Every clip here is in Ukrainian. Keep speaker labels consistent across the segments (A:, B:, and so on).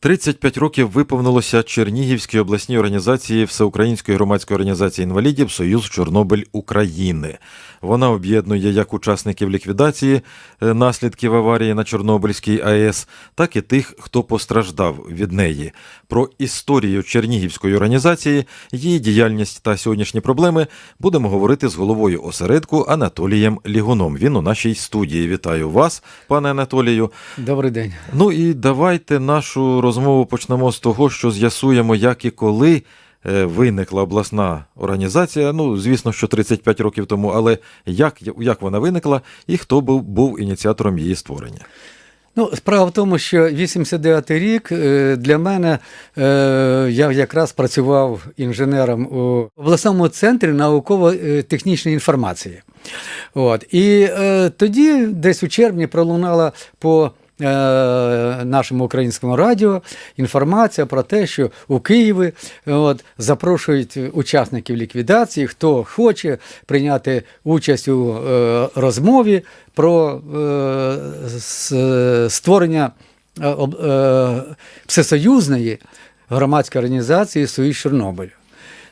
A: 35 років виповнилося Чернігівській обласній організації Всеукраїнської громадської організації інвалідів Союз Чорнобиль України. Вона об'єднує як учасників ліквідації е, наслідків аварії на Чорнобильській АЕС, так і тих, хто постраждав від неї. Про історію Чернігівської організації, її діяльність та сьогоднішні проблеми будемо говорити з головою осередку Анатолієм Лігуном. Він у нашій студії. Вітаю вас, пане Анатолію.
B: Добрий день.
A: Ну і давайте нашу розмову почнемо з того, що з'ясуємо, як і коли е, виникла обласна організація. Ну, звісно, що 35 років тому, але як, як вона виникла і хто був, був ініціатором її створення?
B: Ну, справа в тому, що 89-й рік е, для мене е, я якраз працював інженером у обласному центрі науково-технічної інформації. От. І тоді, десь у червні, пролунала по нашому українському радіо інформація про те, що у Києві от, запрошують учасників ліквідації, хто хоче прийняти участь у е, розмові про е, створення е, е, всесоюзної громадської організації Союз Чорнобиль.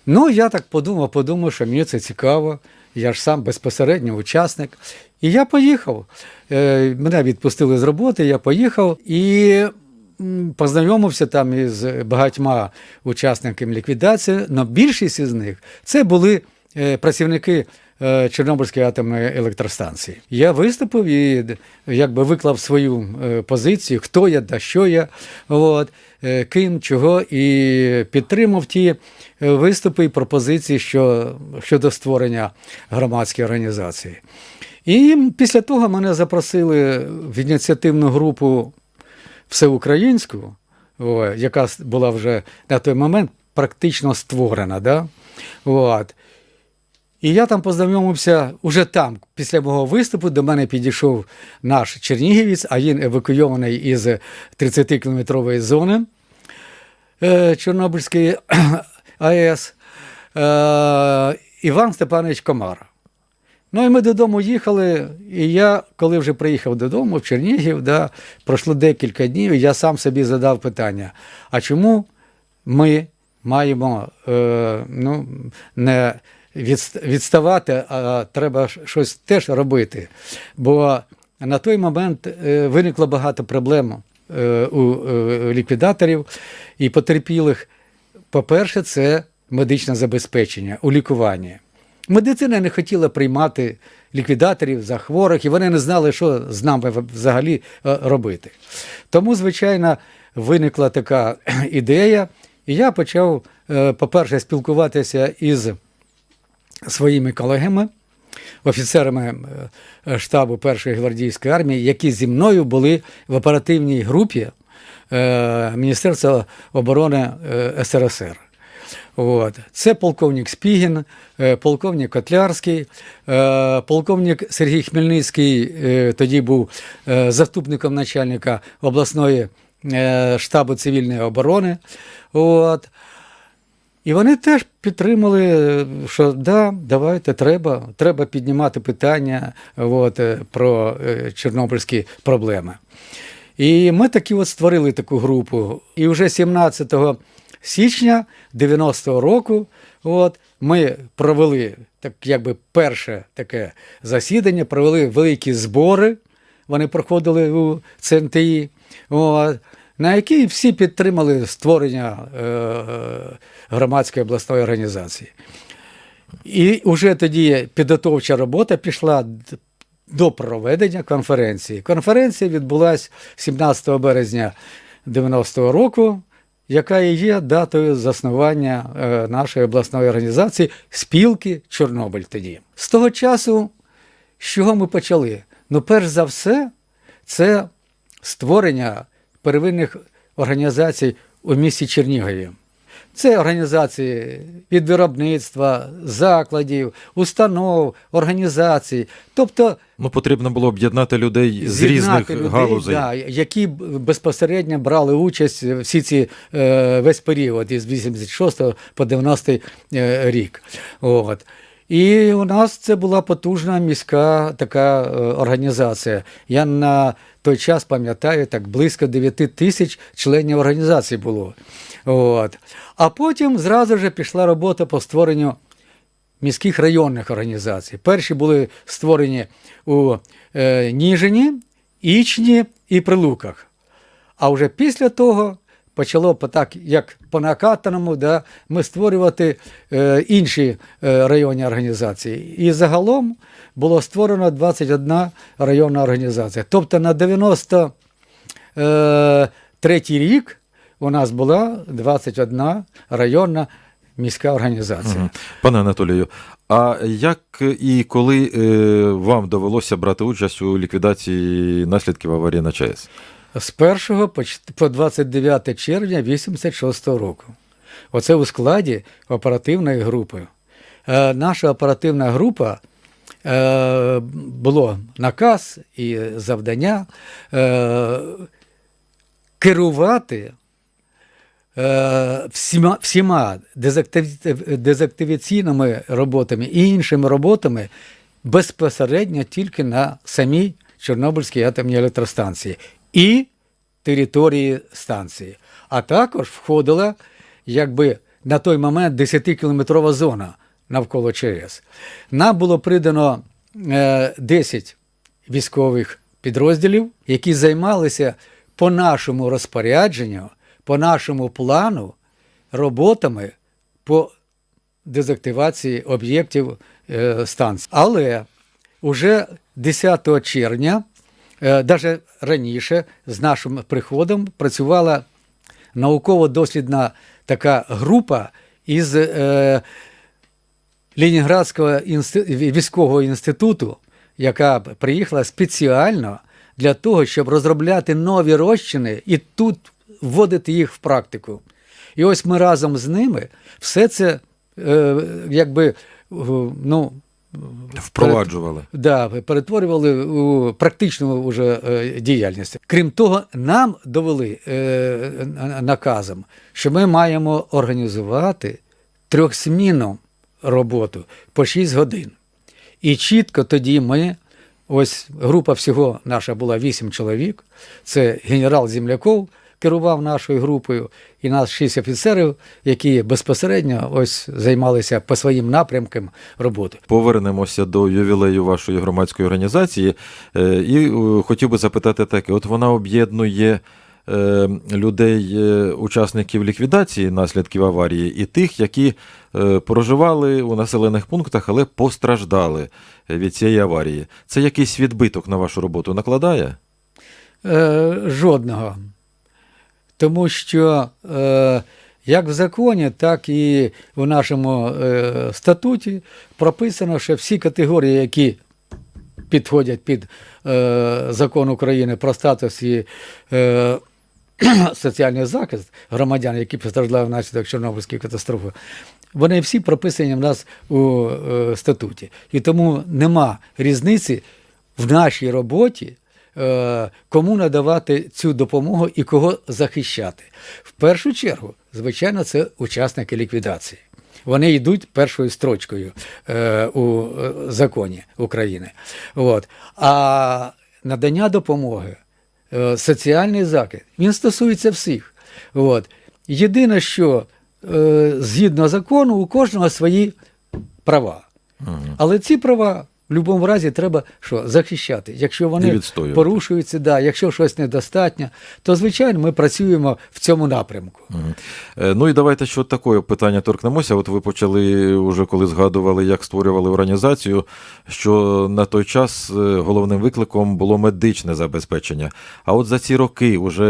B: Ну, я так подумав, подумав, що мені це цікаво. Я ж сам безпосередньо учасник. І я поїхав. Е, Мене відпустили з роботи, я поїхав і познайомився там із багатьма учасниками ліквідації. але більшість із них це були е, працівники Чорнобильської атомної електростанції. Я виступив і якби виклав свою е, позицію, хто я да що я, от, е, ким, чого, і підтримав ті е, виступи і пропозиції що, щодо створення громадської організації. І після того мене запросили в ініціативну групу всеукраїнську, яка була вже на той момент практично створена. Да? От. І я там познайомився уже там, після мого виступу, до мене підійшов наш чернігівець, а він евакуйований із 30-кілометрової зони е, Чорнобильської АЕС е, Іван Степанович Комара. Ну і ми додому їхали, і я, коли вже приїхав додому в Чернігів, да, пройшло декілька днів, і я сам собі задав питання: а чому ми маємо е, ну, не відставати, а треба щось теж робити? Бо на той момент е, виникло багато проблем е, у е, ліквідаторів і потерпілих. По-перше, це медичне забезпечення у лікуванні. Медицина не хотіла приймати ліквідаторів за хворих, і вони не знали, що з нами взагалі робити. Тому, звичайно, виникла така ідея, і я почав, по-перше, спілкуватися із своїми колегами, офіцерами е, штабу Першої гвардійської армії, які зі мною були в оперативній групі е, Міністерства оборони е, СРСР. От. Це полковник Спігін, полковник Котлярський, полковник Сергій Хмельницький тоді був заступником начальника обласної штабу цивільної оборони. От. І вони теж підтримали, що да, давайте треба, треба піднімати питання от, е, про е, чорнобильські проблеми. І ми таки от створили таку групу. І вже 17 січня 90-го року от, ми провели так, якби перше таке засідання, провели великі збори. Вони проходили у ЦНТІ. От, на якій всі підтримали створення е, громадської обласної організації. І вже тоді підготовча робота пішла до проведення конференції. Конференція відбулася 17 березня 90-го року, яка і є датою заснування е, нашої обласної організації спілки Чорнобиль тоді. З того часу, з чого ми почали? Ну, перш за все, це створення первинних організацій у місті Чернігові. Це організації від виробництва, закладів, установ, організацій. Тобто
A: Ну, потрібно було об'єднати людей з різних
B: людей,
A: галузей.
B: Да, які безпосередньо брали участь всі ці е, весь період із 86 по 90 е, рік. От. І у нас це була потужна міська така е, організація. Я на той час пам'ятаю, так близько 9 тисяч членів організації було. От. А потім зразу ж пішла робота по створенню міських районних організацій. Перші були створені у е, Ніжині, Ічні і Прилуках. А вже після того почало по так, як по накатаному, да, ми створювати е, інші е, районні організації. І загалом було створено 21 районна організація. Тобто на 93 рік у нас була 21 районна міська організація.
A: Мгм. Пане Анатолію, а як і коли е, вам довелося брати участь у ліквідації наслідків аварії на ЧАЕС?
B: З 1 по 29 червня 86 року. Оце у складі оперативної групи. Е, наша оперативна група е, було наказ і завдання е, керувати е, всіма, всіма дезактиваційними роботами і іншими роботами безпосередньо тільки на самій Чорнобильській атомній електростанції і території станції. А також входила якби на той момент 10-кілометрова зона навколо ЧАЕС. Нам було придано е, 10 військових підрозділів, які займалися по нашому розпорядженню, по нашому плану роботами по дезактивації об'єктів е, станції. Але уже 10 червня, навіть раніше, з нашим приходом працювала науково-дослідна така група із е, Ленінградського інсти- військового інституту, яка приїхала спеціально для того, щоб розробляти нові розчини і тут вводити їх в практику. І ось ми разом з ними все це е, якби е, ну,
A: Впроваджували.
B: Да, перетворювали у практичну уже е, діяльність. Крім того, нам довели е, наказом, що ми маємо організувати трьохсмінну роботу по 6 годин. І чітко тоді ми, ось група всього наша була 8 чоловік, це генерал Земляков керував нашою групою, і нас 6 офіцерів, які безпосередньо ось займалися по своїм напрямкам роботи.
A: Повернемося до ювілею вашої громадської організації. Е, І е, хотів би запитати таке: от вона об'єднує е, людей, учасників ліквідації наслідків аварії, і тих, які проживали у населених пунктах, але постраждали від цієї аварії. Це якийсь відбиток на вашу роботу накладає?
B: Жодного. Тому що е, як в законі, так і в нашому е, статуті прописано, що всі категорії, які підходять під е, закон України про статус і е, соціальний захист громадян, які постраждали внаслідок Чорнобильської катастрофи, вони всі прописані в нас у е, статуті. І тому нема різниці в нашій роботі, кому надавати цю допомогу і кого захищати. В першу чергу, звичайно, це учасники ліквідації. Вони йдуть першою строчкою е, у е, законі України. От. А надання допомоги, е, соціальний захист, він стосується всіх. От. Єдине, що е, згідно закону, у кожного свої права. Але ці права в будь-якому разі треба що, захищати. Якщо вони порушуються, да, якщо щось недостатньо, то звичайно ми працюємо в цьому напрямку.
A: Е, Ну і давайте ще от такого питання торкнемося. От ви почали уже коли згадували, як створювали організацію, що на той час е, головним викликом було медичне забезпечення. А от за ці роки, уже,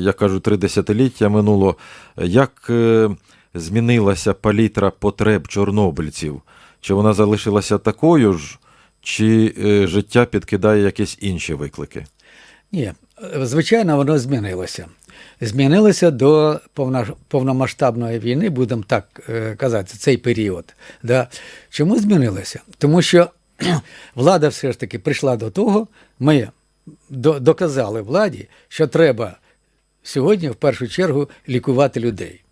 A: я кажу, три десятиліття минуло, як е, змінилася палітра потреб чорнобильців? Чи вона залишилася такою ж, чи е, життя підкидає якісь інші виклики?
B: Ні, звичайно, воно змінилося. Змінилося до повномасштабної війни, будемо так е, казати, цей період. Да. Чому змінилося? Тому що влада все ж таки прийшла до того, ми доказали владі, що треба сьогодні в першу чергу лікувати людей,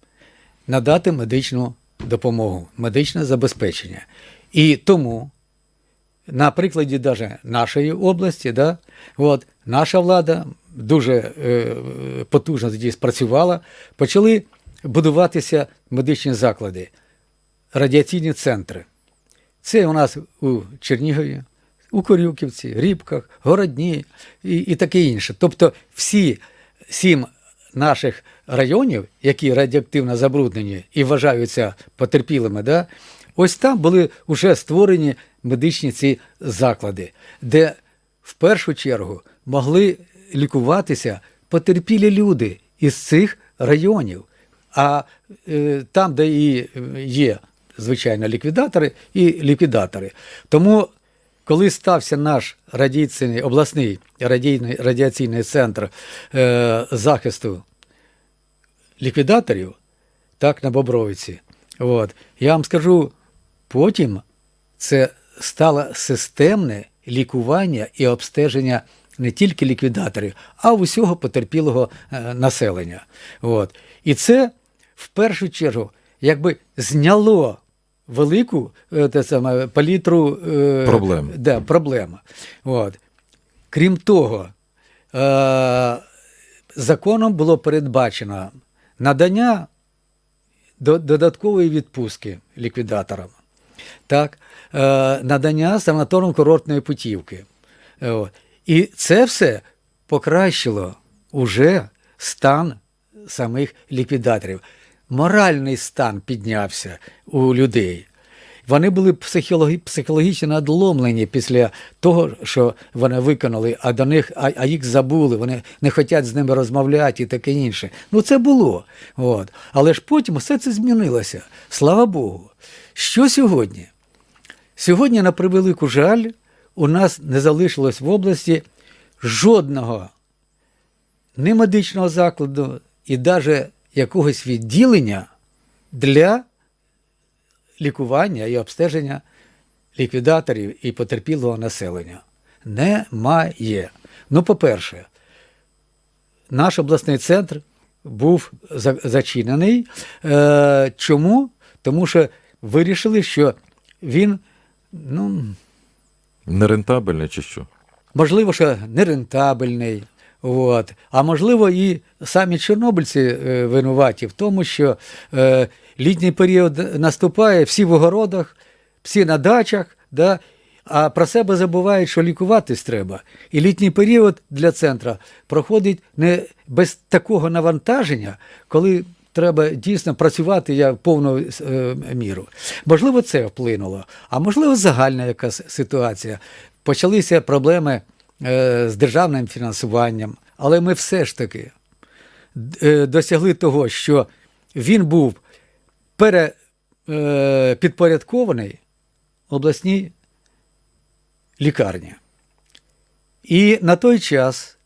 B: надати медичну допомогу, медичне забезпечення. І тому на прикладі даже нашої області, да, от, наша влада дуже е, потужно тоді спрацювала, почали будуватися медичні заклади, радіаційні центри. Це у нас у Чернігові, у Корюківці, Рібках, Городні і, і таке інше. Тобто всі сім наших районів, які радіоактивно забруднені і вважаються потерпілими, да, ось там були вже створені медичні ці заклади, де в першу чергу могли лікуватися потерпілі люди із цих районів. А е, там, де і е, є, звичайно, ліквідатори і ліквідатори. Тому, коли стався наш радіаційний, обласний радіаційний центр е, захисту ліквідаторів, так, на Бобровиці, от, я вам скажу, потім це стало системне лікування і обстеження не тільки ліквідаторів, а усього потерпілого е, населення. От. І це в першу чергу якби зняло велику е, те саме, палітру е,
A: Проблем.
B: Да, проблема. От. Крім того, е, законом було передбачено надання додаткової відпустки ліквідаторам, так, е, надання санаторно-курортної путівки. Е. І це все покращило уже стан самих ліквідаторів. Моральний стан піднявся у людей. Вони були психологі- психологічно надломлені після того, що вони виконали, а до них, а, а їх забули, вони не хочуть з ними розмовляти і таке інше. Ну це було. От. Але ж потім все це змінилося. Слава Богу. Що сьогодні? Сьогодні, на превелику жаль, у нас не залишилось в області жодного ні медичного закладу і навіть якогось відділення для лікування і обстеження ліквідаторів і потерпілого населення. Немає. Ну, по-перше, наш обласний центр був зачинений. Е, чому? Тому що вирішили, що він, ну,
A: Нерентабельне чи що?
B: можливо, що нерентабельний. От. А можливо, і самі чорнобильці е, винуваті в тому, що е, літній період наступає, всі в огородах, всі на дачах, да, а про себе забувають, що лікуватись треба. І літній період для центра проходить не без такого навантаження, коли треба дійсно працювати я в повну е, міру. Можливо, це вплинуло, а можливо, загальна якась ситуація. Почалися проблеми з державним фінансуванням, але ми все ж таки е, досягли того, що він був пере, е, підпорядкований обласній лікарні. І на той час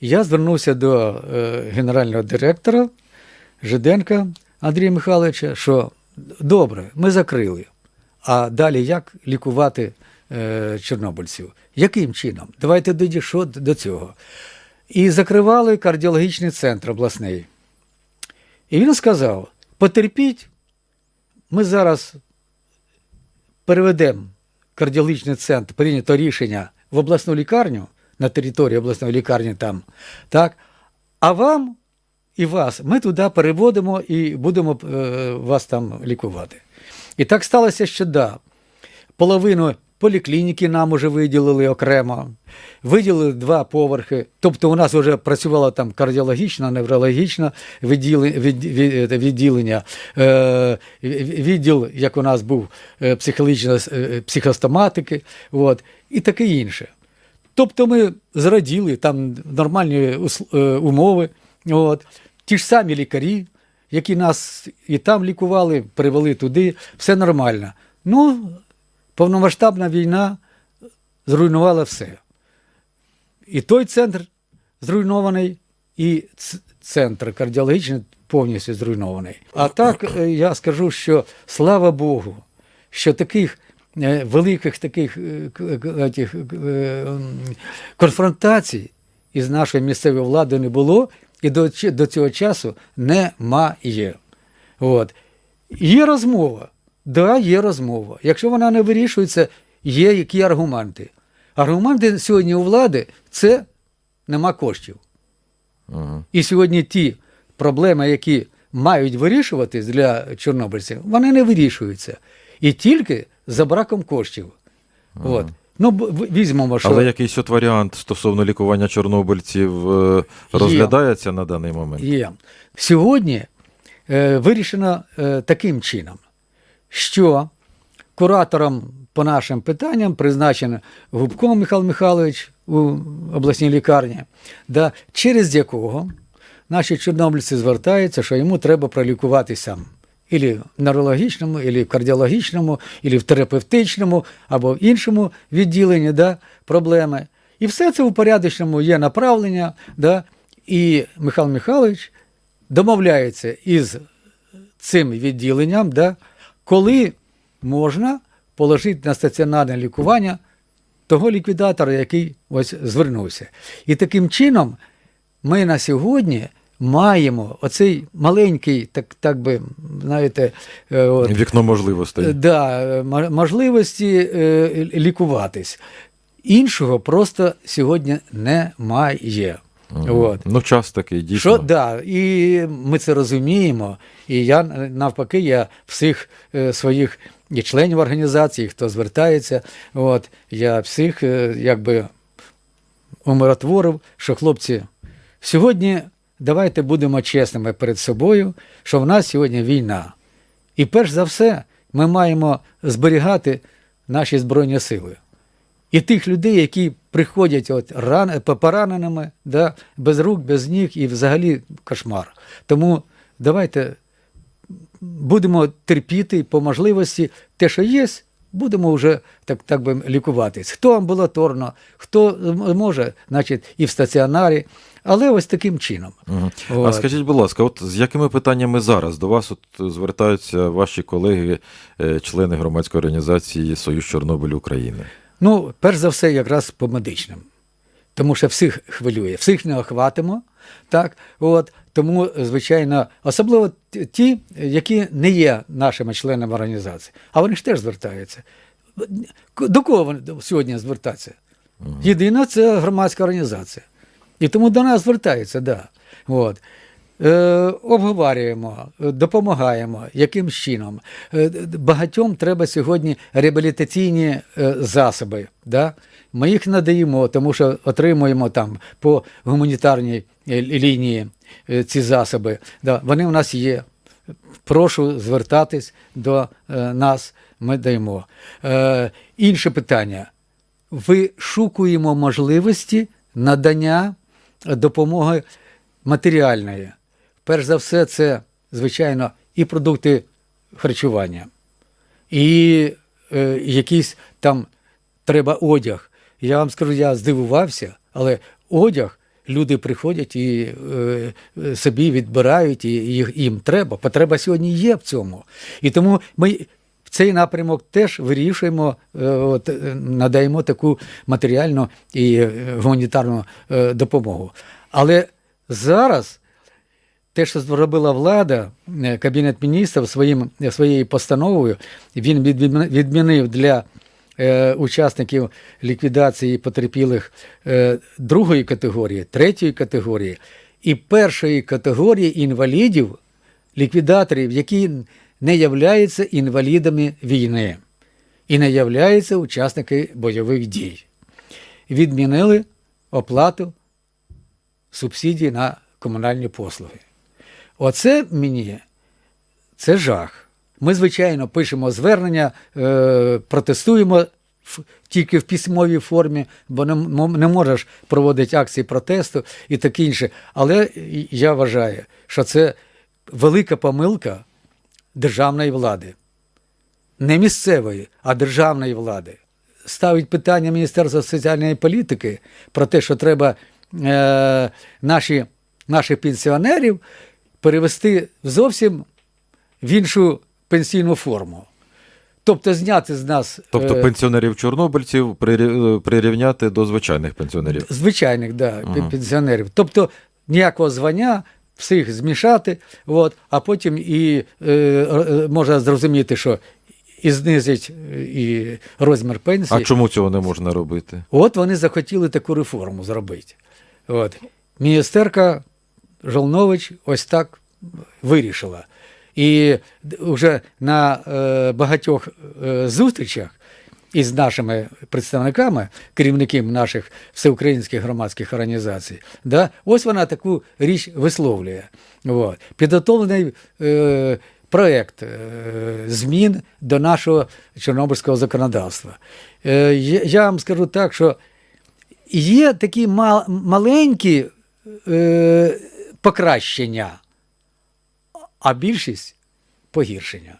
B: я звернувся до е, генерального директора Жиденка Андрія Михайловича, що добре, ми закрили. А далі як лікувати е, чорнобильців? Яким чином? Давайте що до цього. І закривали кардіологічний центр обласний. І він сказав: потерпіть, ми зараз переведемо кардіологічний центр, прийнято рішення в обласну лікарню на території обласної лікарні там, так? А вам і вас ми туди переводимо і будемо е, вас там лікувати. І так сталося, що да, половину поліклініки нам уже виділили окремо, виділили два поверхи. Тобто у нас вже працювало там кардіологічне, неврологічне відділення, від, від, відділення, е, відділ, як у нас був е, психологічна е, психостоматики, от, і таке інше. Тобто ми зраділи, там нормальні умови. От. Ті ж самі лікарі, які нас і там лікували, привели туди, все нормально. Ну, повномасштабна війна зруйнувала все. І той центр зруйнований, і центр кардіологічний повністю зруйнований. А так е, я скажу, що слава Богу, що таких е, великих таких е, к- к- тих, е, конфронтацій із нашою місцевою владою не було, і до, до цього часу немає. От. Є розмова. Да, є розмова. Якщо вона не вирішується, є які аргументи. Аргументи сьогодні у влади це нема коштів.
A: Ага.
B: І сьогодні ті проблеми, які мають вирішуватись для чорнобильців, вони не вирішуються. І тільки за браком коштів. От. Ну, візьмемо, що
A: Але якийсь от варіант стосовно лікування чорнобильців е, розглядається на даний момент?
B: є. Сьогодні е, вирішено е, таким чином, що куратором по нашим питанням призначено Губко Михайло Михайлович у обласній лікарні, да, через якого наші чорнобильці звертаються, що йому треба пролікуватися ілі в нейрологічному, ілі в кардіологічному, ілі в терапевтичному або в іншому відділенні да, проблеми. І все це у порядочному є направлення, да, і Михайло Михайлович домовляється із цим відділенням, да, коли можна положити на стаціонарне лікування того ліквідатора, який ось звернувся. І таким чином ми на сьогодні маємо оцей маленький, так, так би, знаєте, е, от,
A: Вікно можливостей.
B: Е, Да, можливості е, лікуватись. Іншого просто сьогодні немає. От.
A: Ну, час такий, дійсно.
B: Що да, і ми це розуміємо. І я навпаки, я всіх е, своїх і членів організації, хто звертається, от, я всіх е, якби умиротворив, що хлопці, сьогодні давайте будемо чесними перед собою, що в нас сьогодні війна. І перш за все, ми маємо зберігати наші Збройні сили. І тих людей, які приходять от ран, пораненими, да, без рук, без ніг і взагалі кошмар. Тому давайте будемо терпіти по можливості те, що є, будемо вже так, так би лікуватись. Хто амбулаторно, хто може, значить, і в стаціонарі, але ось таким чином.
A: Мгм. А скажіть, будь ласка, от з якими питаннями зараз до вас от звертаються ваші колеги, е, члени громадської організації Союз Чорнобиль України?
B: Ну, перш за все, якраз по медичним. Тому що всіх хвилює, всіх не охватимо. Так? От, тому, звичайно, особливо ті, які не є нашими членами організації, а вони ж теж звертаються. До кого вони сьогодні звертаються? Єдина це громадська організація. І тому до нас звертаються, да. Е, обговорюємо, допомагаємо, яким чином. Е, багатьом треба сьогодні реабілітаційні е, засоби. Да? Ми їх надаємо, тому що отримуємо там по гуманітарній лінії ці засоби. Да? Вони у нас є. Прошу звертатись до нас, ми даємо. Інше питання. Вишукуємо можливості надання допомоги матеріальної. Перш за все, це, звичайно, і продукти харчування, і е, якийсь там треба одяг. Я вам скажу, я здивувався, але одяг люди приходять і е, собі відбирають, і їх, їм треба. Потреба сьогодні є в цьому. І тому ми в цей напрямок теж вирішуємо, е, от, е, надаємо таку матеріальну і е, гуманітарну допомогу. Але зараз те, що зробила влада, е, Кабінет міністрів своїм, своєю постановою, він відмінив для е, учасників ліквідації потерпілих е, другої категорії, третьої категорії і першої категорії інвалідів, ліквідаторів, які не являються інвалідами війни і не являються учасниками бойових дій. Відмінили оплату субсидій на комунальні послуги. Оце мені це жах. Ми, звичайно, пишемо звернення, е, протестуємо тільки в письмовій формі, бо не, не можеш проводити акції протесту і таке інше. Але я вважаю, що це велика помилка державної влади. Не місцевої, а державної влади. Ставить питання Міністерства соціальної політики про те, що треба е, наші, наших пенсіонерів перевести зовсім в іншу пенсійну форму. Тобто зняти з нас
A: Тобто
B: е,
A: пенсіонерів чорнобильців прирівняти до звичайних пенсіонерів.
B: звичайних да,
A: Ага.
B: пенсіонерів. Тобто ніякого звання, всіх змішати, от, а потім і е, е, можна зрозуміти, що і знизить е, і розмір пенсії.
A: А чому цього не можна робити?
B: От вони захотіли таку реформу зробити. От. Міністерка Жолнович ось так вирішила. І вже на е, багатьох е, зустрічах із нашими представниками, керівниками наших всеукраїнських громадських організацій, да, ось вона таку річ висловлює. От. Підготовлений е, проєкт е, змін до нашого чорнобильського законодавства. Е, я, вам скажу так, що є такі мал, маленькі е, покращення, а більшість погіршення.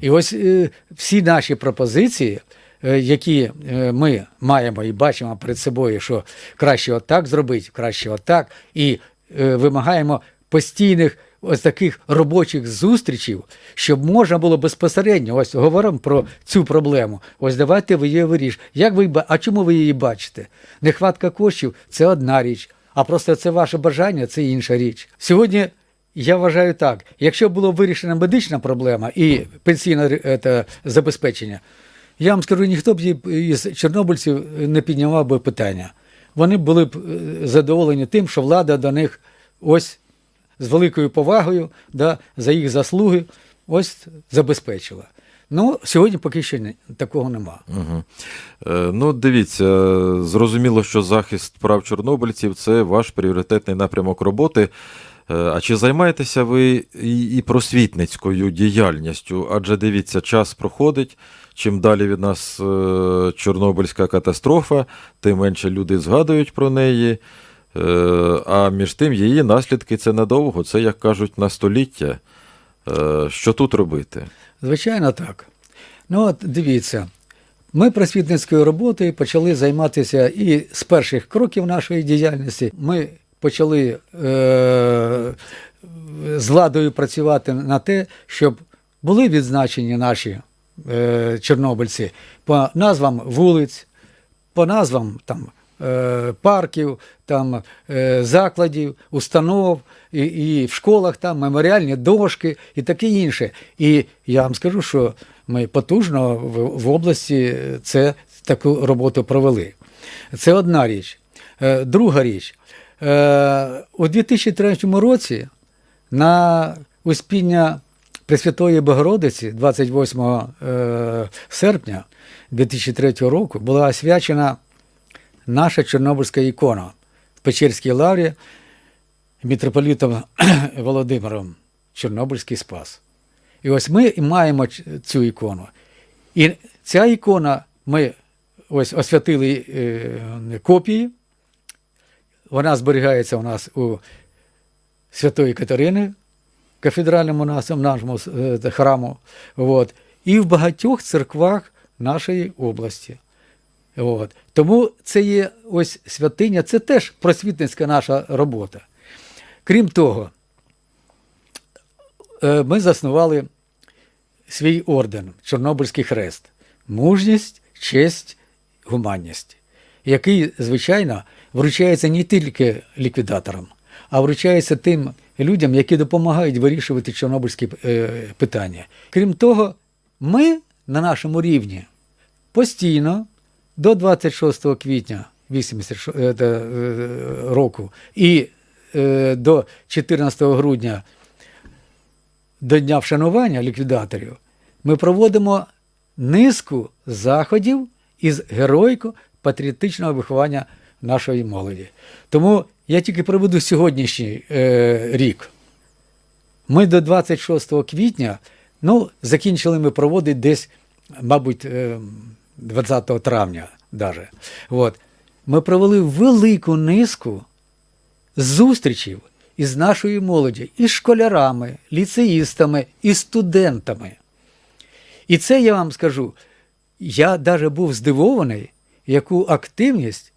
B: І ось е, всі наші пропозиції, е, які е, ми маємо і бачимо перед собою, що краще отак зробити, краще отак, і вимагаємо постійних ось таких робочих зустрічей, щоб можна було безпосередньо, ось говоримо про цю проблему. Ось давайте ви її вирішите. Як ви, а чому ви її бачите? Нехватка коштів це одна річ, а просто це ваше бажання, це інша річ. Сьогодні я вважаю так: якщо було вирішена медична проблема і пенсійне ете, забезпечення, я вам скажу, ніхто б із чорнобильців не піднімав би питання. Вони були б е, задоволені тим, що влада до них ось з великою повагою да, за їх заслуги ось забезпечила. Ну, сьогодні поки що не, такого нема.
A: Угу. Е, ну, дивіться, зрозуміло, що захист прав чорнобильців це ваш пріоритетний напрямок роботи. Е, А чи займаєтеся ви і і просвітницькою діяльністю? Адже дивіться, час проходить. Чим далі від нас е, Чорнобильська катастрофа, тим менше люди згадують про неї. Е, А між тим її наслідки це надовго, це, як кажуть, на століття. Е, Що тут робити?
B: Звичайно, так. Ну, от дивіться, ми просвітницькою роботою почали займатися і з перших кроків нашої діяльності. Ми почали е- з владою працювати на те, щоб були відзначені наші е- чорнобильці по назвам вулиць, по назвам там, е, парків, там, е, закладів, установ, і, і в школах там меморіальні дошки і таке інше. І я вам скажу, що ми потужно в, в області це таку роботу провели. Це одна річ. Е, друга річ. Е, у 2003 році на успіння Пресвятої Богородиці 28 е, серпня 2003 року була освячена наша Чорнобильська ікона в Печерській лаврі митрополітом Володимиром Чорнобильський спас. І ось ми маємо цю ікону. І ця ікона ми ось освятили е, копії. Вона зберігається у нас у Святої Катерини, кафедральному нашому е, храму, от, і в багатьох церквах нашої області. От. Тому це є ось святиня, це теж просвітницька наша робота. Крім того, е, ми заснували свій орден Чорнобильський хрест мужність, честь, гуманність, який, звичайно, вручається не тільки ліквідаторам, а вручається тим людям, які допомагають вирішувати чорнобильські е, питання. Крім того, ми на нашому рівні постійно до 26 квітня 86 е, року і до 14 грудня до Дня вшанування ліквідаторів ми проводимо низку заходів із геройко-патріотичного виховання нашої молоді. Тому я тільки приведу сьогоднішній е, рік. Ми до 26 квітня, ну, закінчили ми проводити десь, мабуть, е, 20 травня даже. От. Ми провели велику низку зустрічів із нашою молоді, із школярами, ліцеїстами, і студентами. І це я вам скажу, я навіть був здивований, яку активність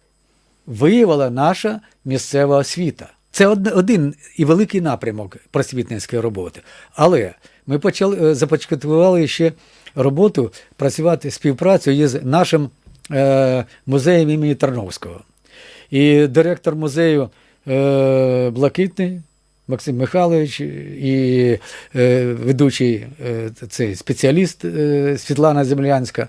B: виявила наша місцева освіта. Це один і великий напрямок просвітницької роботи. Але ми почали е, започаткували ще роботу працювати співпрацю із нашим е, музеєм імені Тарновського. І директор музею е, Блакитний Максим Михайлович і е, ведучий е, цей спеціаліст е, Світлана Землянська.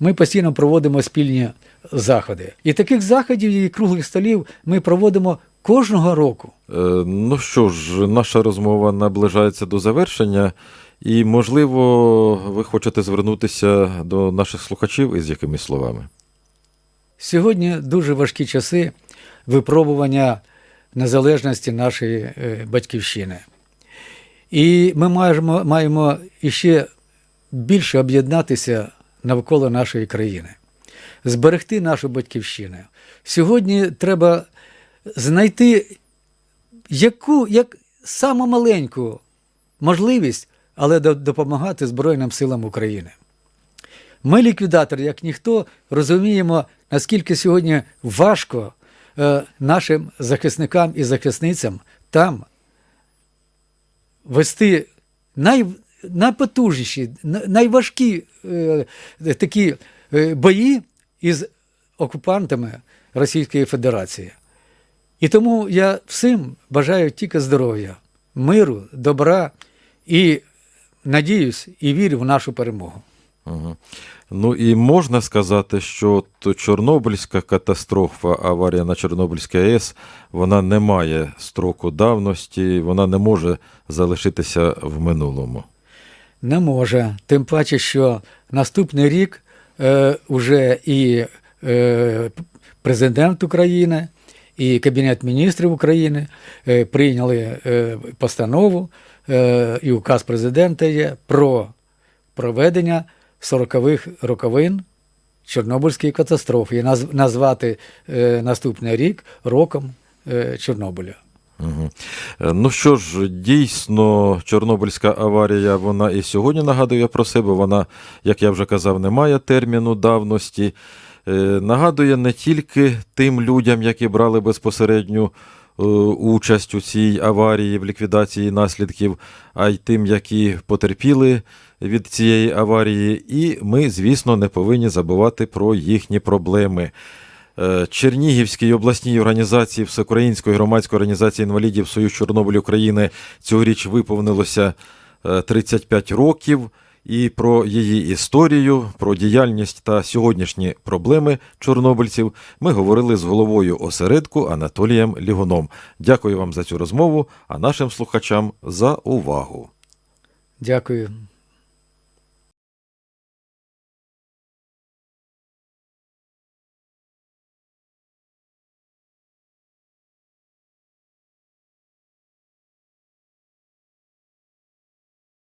B: Ми постійно проводимо спільні заходи. І таких заходів і круглих столів ми проводимо кожного року.
A: Е, Ну що ж, наша розмова наближається до завершення, і, можливо, ви хочете звернутися до наших слухачів із якимись словами.
B: Сьогодні дуже важкі часи випробування незалежності нашої е, батьківщини. І ми маємо, маємо іще більше об'єднатися навколо нашої країни, зберегти нашу батьківщину. Сьогодні треба знайти яку, як саму маленьку можливість, але допомагати Збройним силам України. Ми, ліквідатори, як ніхто, розуміємо, наскільки сьогодні важко нашим захисникам і захисницям там вести най, найпотужніші, найважкі е, такі е, бої із окупантами Російської Федерації. І тому я всім бажаю тільки здоров'я, миру, добра і надіюсь і вірю в нашу перемогу.
A: Ну і можна сказати, що Чорнобильська катастрофа, аварія на Чорнобильській АЕС, вона не має строку давності, вона не може залишитися в минулому.
B: Не може. Тим паче, що наступний рік е, уже і е, президент України, і Кабінет міністрів України е, прийняли е, постанову е, і указ президента є про проведення 40-х роковин Чорнобильської катастрофи і наз- назвати е, наступний рік роком е, Чорнобиля.
A: Угу. Ну що ж, дійсно, Чорнобильська аварія, вона і сьогодні нагадує про себе. Вона, як я вже казав, не має терміну давності. Е, Нагадує не тільки тим людям, які брали безпосередню е, участь у цій аварії в ліквідації наслідків, а й тим, які потерпіли від цієї аварії. І ми, звісно, не повинні забувати про їхні проблеми. Е, Чернігівській обласній організації Всеукраїнської громадської організації інвалідів Союз Чорнобиль України цьогоріч виповнилося е, 35 років. І про її історію, про діяльність та сьогоднішні проблеми чорнобильців ми говорили з головою осередку Анатолієм Лігуном. Дякую вам за цю розмову, а нашим слухачам за увагу.
B: Дякую.